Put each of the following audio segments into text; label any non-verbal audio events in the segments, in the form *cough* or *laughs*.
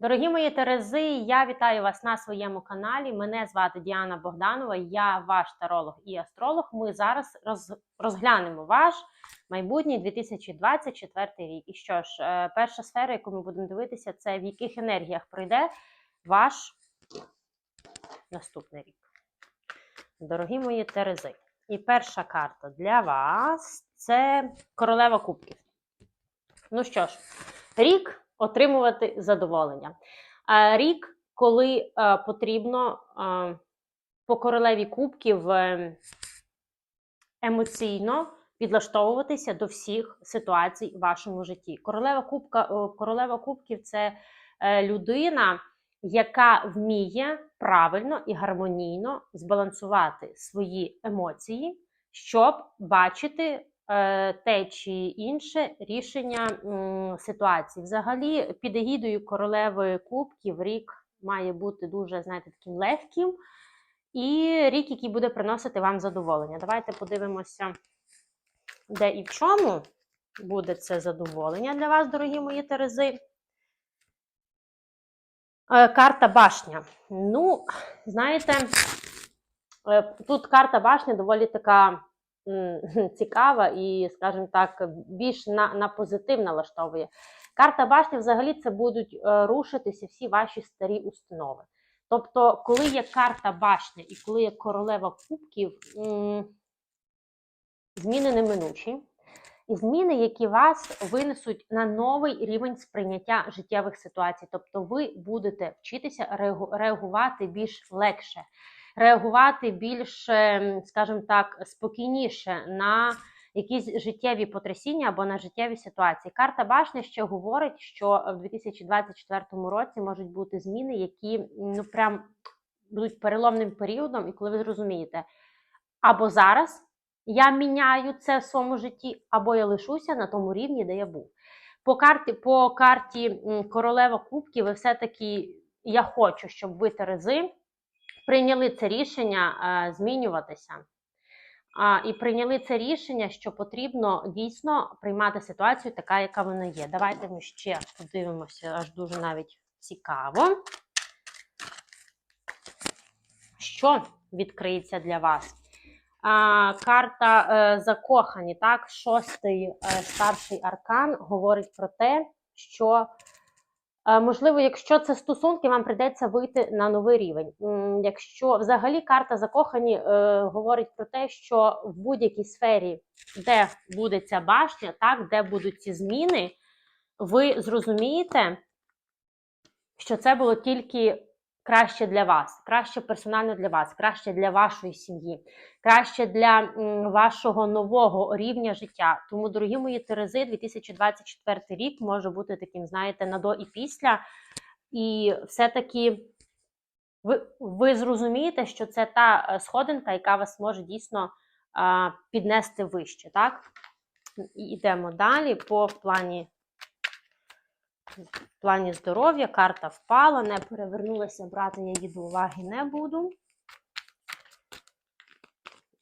Дорогі мої Терези, я вітаю вас на своєму каналі. Мене звати Діана Богданова, я ваш таролог і астролог. Ми зараз роз, розглянемо ваш майбутній 2024 рік. І що ж, е, перша сфера, яку ми будемо дивитися, це в яких енергіях пройде ваш наступний рік. Дорогі мої Терези. І перша карта для вас це королева кубків. Ну що ж, рік отримувати задоволення. Рік, коли потрібно по королеві кубків е, емоційно підлаштовуватися до всіх ситуацій в вашому житті. Королева, кубка, королева кубків це е, людина, яка вміє правильно і гармонійно збалансувати свої емоції, щоб бачити те чи інше рішення ситуації. Взагалі, під егідою королеви кубків рік має бути дуже, знаєте, таким легким. І рік, який буде приносити вам задоволення. Давайте подивимося, де і в чому буде це задоволення для вас, дорогі мої Терези. Е, Карта башня. Ну, знаєте, е, тут карта башня доволі така *laughs* цікава і, скажімо так, більш на, на позитив налаштовує. Карта башня взагалі це будуть е, рушитися всі ваші старі установи. Тобто, коли є карта башня і коли є королева кубків, зміни неминучі. І зміни, які вас винесуть на новий рівень сприйняття життєвих ситуацій. Тобто ви будете вчитися реагувати більш легше, реагувати більш, ем, скажімо так, спокійніше на якісь життєві потрясіння або на життєві ситуації. Карта башня ще говорить, що в 2024 році можуть бути зміни, які ну прям будуть переломним періодом, і коли ви зрозумієте, або зараз я міняю це в своєму житті, або я лишуся на тому рівні, де я був. По карті, по карті Королева Кубків, ви все-таки я хочу, щоб ви Терези прийняли це рішення е, змінюватися. І прийняли це рішення, що потрібно дійсно приймати ситуацію така, яка вона є. Давайте ми ще подивимося, аж дуже навіть цікаво. Що відкриється для вас? А, карта е, закохані, так, шостий е, старший аркан говорить про те, що можливо, якщо це стосунки, вам прийдеться вийти на новий рівень. Якщо взагалі карта закохані е, говорить про те, що в будь-якій сфері, де буде ця башня, так, де будуть ці зміни, ви зрозумієте, що це було тільки краще для вас, краще персонально для вас, краще для вашої сім'ї, краще для вашого нового рівня життя. Тому, дорогі мої Терези, 2024 рік може бути таким, знаєте, на до і після. І все-таки ви, ви зрозумієте, що це та е, сходинка, яка вас може дійсно а, піднести вище. Так? І йдемо далі по плані в плані здоров'я карта впала, не перевернулася, брати я її до уваги не буду.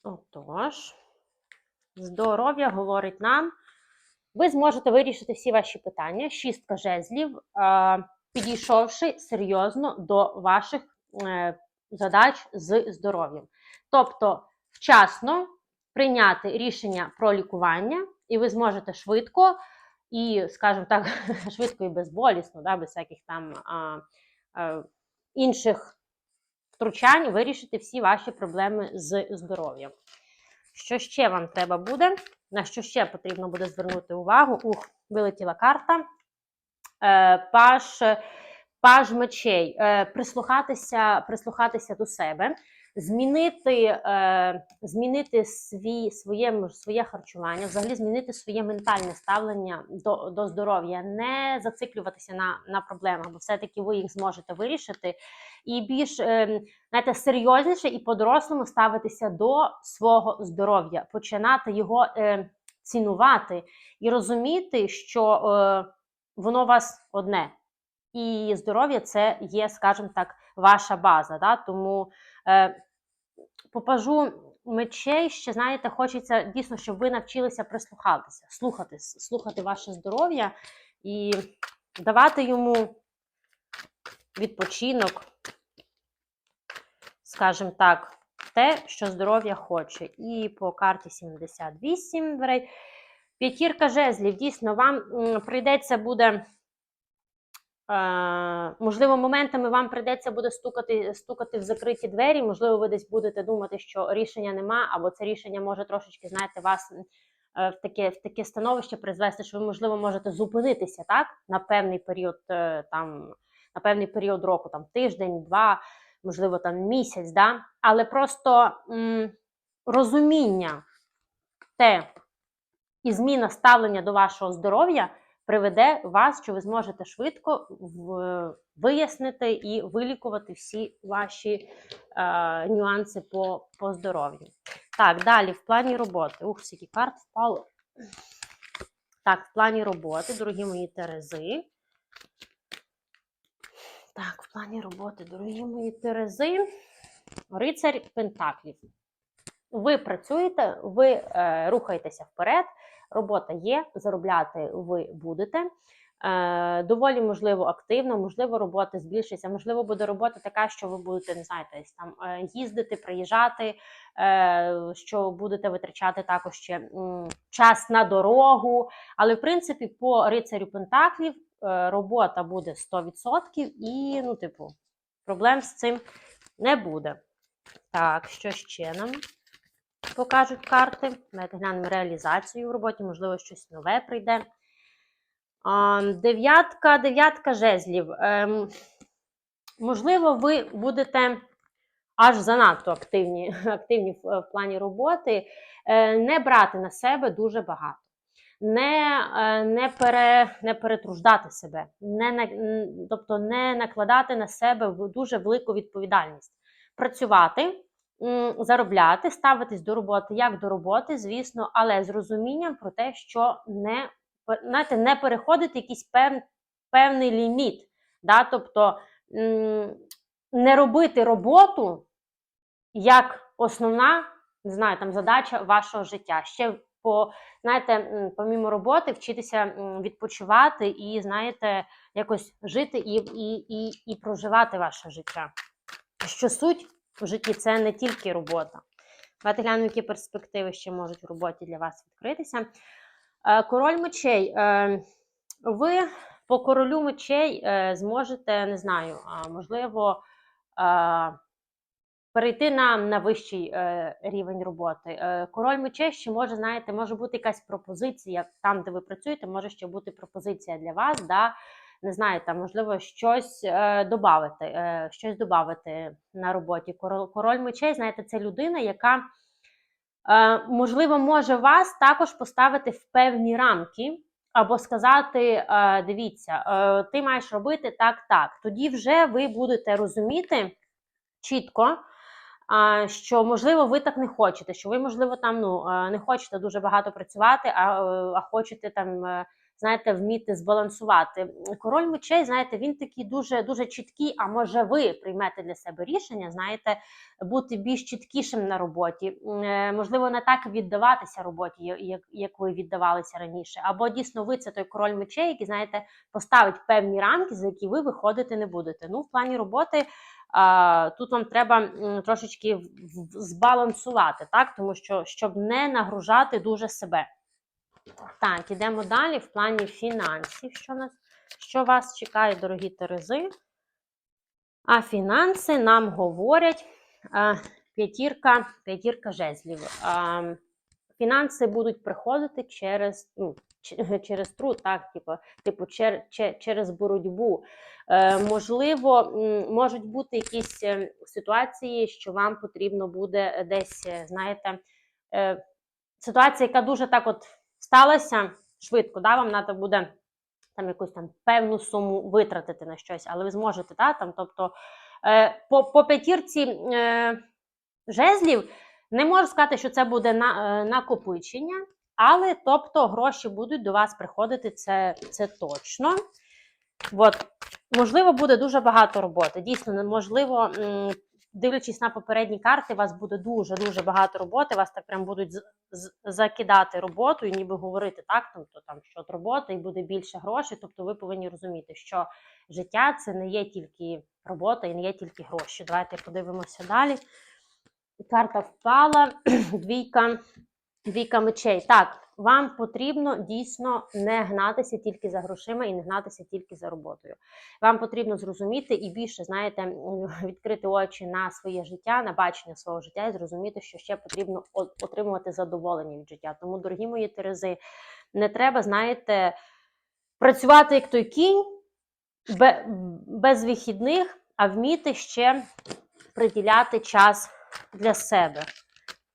Отож, здоров'я говорить нам. Ви зможете вирішити всі ваші питання. Шістка жезлів, е, підійшовши серйозно до ваших е, задач з здоров'ям. Тобто, вчасно прийняти рішення про лікування, і ви зможете швидко і, скажімо так, *laughs* швидко і безболісно, да, без всяких там а, а, інших втручань вирішити всі ваші проблеми з здоров'ям. Що ще вам треба буде? На що ще потрібно буде звернути увагу? Ух, вилетіла карта. Е, паш, паж мечей. Е, прислухатися, прислухатися до себе, змінити, е, змінити свій, своє, своє харчування, взагалі змінити своє ментальне ставлення до, до здоров'я, не зациклюватися на, на проблемах, бо все-таки ви їх зможете вирішити. І більш е, знаєте, серйозніше і по-дорослому ставитися до свого здоров'я, починати його е, цінувати і розуміти, що е, воно у вас одне. І здоров'я це є, скажімо так, ваша база. Да? Тому е, попажу мечей ще, знаєте, хочеться дійсно, щоб ви навчилися прислухатися, слухати, слухати ваше здоров'я і давати йому відпочинок, скажімо так, те, що здоров'я хоче. І по карті 78 дверей. П'ятірка жезлів, дійсно, вам прийдеться буде. Можливо, моментами вам прийдеться буде стукати, стукати в закриті двері. Можливо, ви десь будете думати, що рішення нема, або це рішення може трошечки, знаєте, вас е, в таке, в таке становище призвести, що ви, можливо, можете зупинитися так на певний період е, там, на певний період року, там тиждень, два, можливо, там місяць, да? але просто м, розуміння те і зміна ставлення до вашого здоров'я приведе вас, що ви зможете швидко вияснити і вилікувати всі ваші е, нюанси по, по здоров'ю. Так, далі в плані роботи. Ух, скільки карт впало. Так, в плані роботи, дорогі мої Терези. Так, в плані роботи, дорогі мої Терези. Рицарь Пентаклів. Ви працюєте, ви е, рухаєтеся вперед, робота є, заробляти ви будете. Е, доволі можливо активно, можливо, робота збільшиться, можливо, буде робота така, що ви будете, не знаєте, там е, їздити, приїжджати, е, що будете витрачати також ще час на дорогу. Але, в принципі, по рицарю Пентаклів робота буде 100% і, ну, типу, проблем з цим не буде. Так, що ще нам? Покажуть карти. Давайте глянемо реалізацію в роботі, можливо, щось нове прийде. Дев'ятка, дев'ятка жезлів. Ем, можливо, ви будете аж занадто активні, *laughs* активні в, плані роботи, е, не брати на себе дуже багато. Не, е, не, пере, не перетруждати себе, не, тобто не накладати на себе дуже велику відповідальність. Працювати, заробляти, ставитись до роботи як до роботи, звісно, але з розумінням про те, що не, знаєте, не переходити якийсь пев, певний ліміт. Да? Тобто не робити роботу як основна не знаю, там, задача вашого життя. Ще по, знаєте, помімо роботи, вчитися відпочивати і, знаєте, якось жити і, і, і, і проживати ваше життя. Що суть в житті це не тільки робота. Давайте глянемо, які перспективи ще можуть в роботі для вас відкритися. Е, Король мечей. Е, Ви по королю мечей е, зможете, не знаю, можливо, перейти на, на вищий рівень роботи. Король мечей ще може, знаєте, може бути якась пропозиція там, де ви працюєте, може ще бути пропозиція для вас. Да? Не знаю, там, можливо, щось е, додати, е, щось додати на роботі. Король, король мечей, знаєте, це людина, яка, е, можливо, може вас також поставити в певні рамки. Або сказати: е, дивіться, е, ти маєш робити так, так. Тоді вже ви будете розуміти чітко, що можливо ви так не хочете, що ви, можливо, там ну е, не хочете дуже багато працювати, а, а хочете там. Знаєте, вміти збалансувати. Король мечей, знаєте, він такий дуже дуже чіткий. А може, ви приймете для себе рішення, знаєте, бути більш чіткішим на роботі, е, можливо, не так віддаватися роботі, як, як ви віддавалися раніше. Або дійсно ви це той король мечей, який, знаєте, поставить певні рамки, за які ви виходити не будете. Ну, в плані роботи тут вам треба трошечки збалансувати, так? тому що щоб не нагружати дуже себе. Так, ідемо далі в плані фінансів. Що, нас, що вас чекає, дорогі Терези? А фінанси нам говорять а, п'ятірка, п'ятірка жезлів. А, фінанси будуть приходити через, ну, *laughs* через труд, так, типу, типу чер, че- через боротьбу. Е, можливо, можуть бути якісь е, ситуації, що вам потрібно буде десь, е, знаєте, е, ситуація, яка дуже так от сталася швидко, да, вам треба буде там якусь там певну суму витратити на щось, але ви зможете, да, там, тобто е, по, по п'ятірці е, жезлів не можу сказати, що це буде на, е, накопичення, але тобто гроші будуть до вас приходити, це, це точно. От, можливо, буде дуже багато роботи. Дійсно, неможливо м, дивлячись на попередні карти, у вас буде дуже-дуже багато роботи, вас так прям будуть закидати роботу і ніби говорити так, тобто там що от робота і буде більше грошей. Тобто ви повинні розуміти, що життя це не є тільки робота і не є тільки гроші. Давайте подивимося далі. Карта впала, *clears throat* двійка, двійка мечей. Так, вам потрібно дійсно не гнатися тільки за грошима і не гнатися тільки за роботою. Вам потрібно зрозуміти і більше, знаєте, *laughs* відкрити очі на своє життя, на бачення свого життя і зрозуміти, що ще потрібно отримувати задоволення від життя. Тому, дорогі мої терези, не треба, знаєте, працювати як той кінь без вихідних, а вміти ще приділяти час для себе.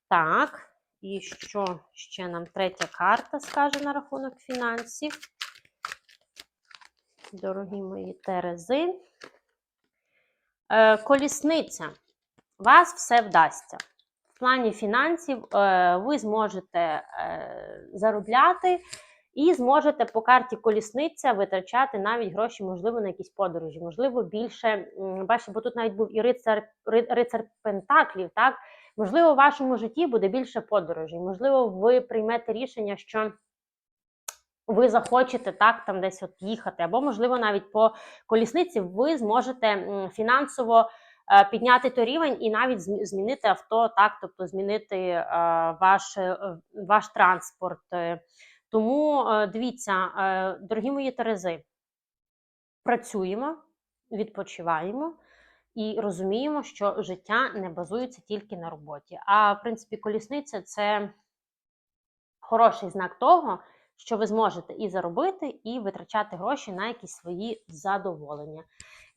Так, і що ще нам третя карта скаже на рахунок фінансів? Дорогі мої терези. Е, колісниця. Вас все вдасться. В плані фінансів е, ви зможете е, заробляти і зможете по карті колісниця витрачати навіть гроші, можливо, на якісь подорожі, можливо, більше. Бачите, бо тут навіть був і рицар, рицар Пентаклів, так? Можливо, в вашому житті буде більше подорожей. Можливо, ви приймете рішення, що ви захочете так там десь от їхати, або, можливо, навіть по колісниці ви зможете фінансово е, підняти той рівень і навіть змінити авто, так, тобто змінити е, ваш, е, ваш транспорт. Тому дивіться, дорогі мої Терези, працюємо, відпочиваємо і розуміємо, що життя не базується тільки на роботі. А в принципі, колісниця це хороший знак того, що ви зможете і заробити, і витрачати гроші на якісь свої задоволення.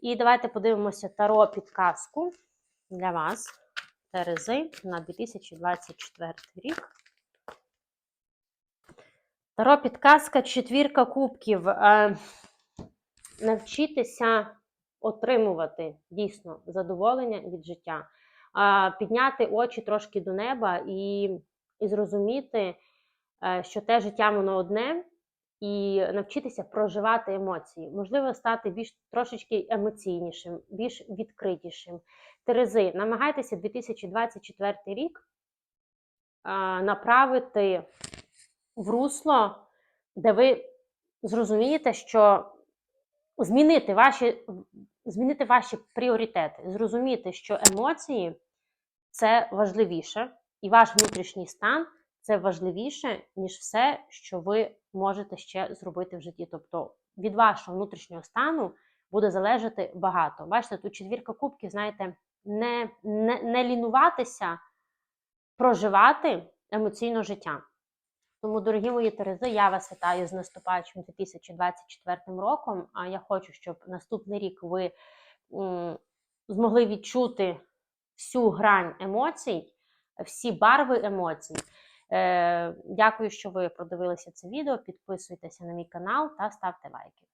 І давайте подивимося таро підказку для вас, Терези, на 2024 рік. Таро підказка четвірка кубків. Е, навчитися отримувати дійсно задоволення від життя, підняти очі трошки до неба і, і зрозуміти, е, що те життя воно одне, і навчитися проживати емоції, можливо, стати більш трошечки емоційнішим, більш відкритішим. Терези, намагайтеся 2024 рік направити в русло, де ви зрозумієте, що змінити ваші, змінити ваші пріоритети, зрозуміти, що емоції це важливіше, і ваш внутрішній стан це важливіше, ніж все, що ви можете ще зробити в житті. Тобто від вашого внутрішнього стану буде залежати багато. Бачите, тут четвірка кубків, знаєте, не, не, не лінуватися, проживати емоційно життя. Тому, дорогі мої Терези, я вас вітаю з наступаючим 2024 роком. А я хочу, щоб наступний рік ви змогли відчути всю грань емоцій, всі барви емоцій. Е, дякую, що ви продивилися це відео. Підписуйтеся на мій канал та ставте лайки.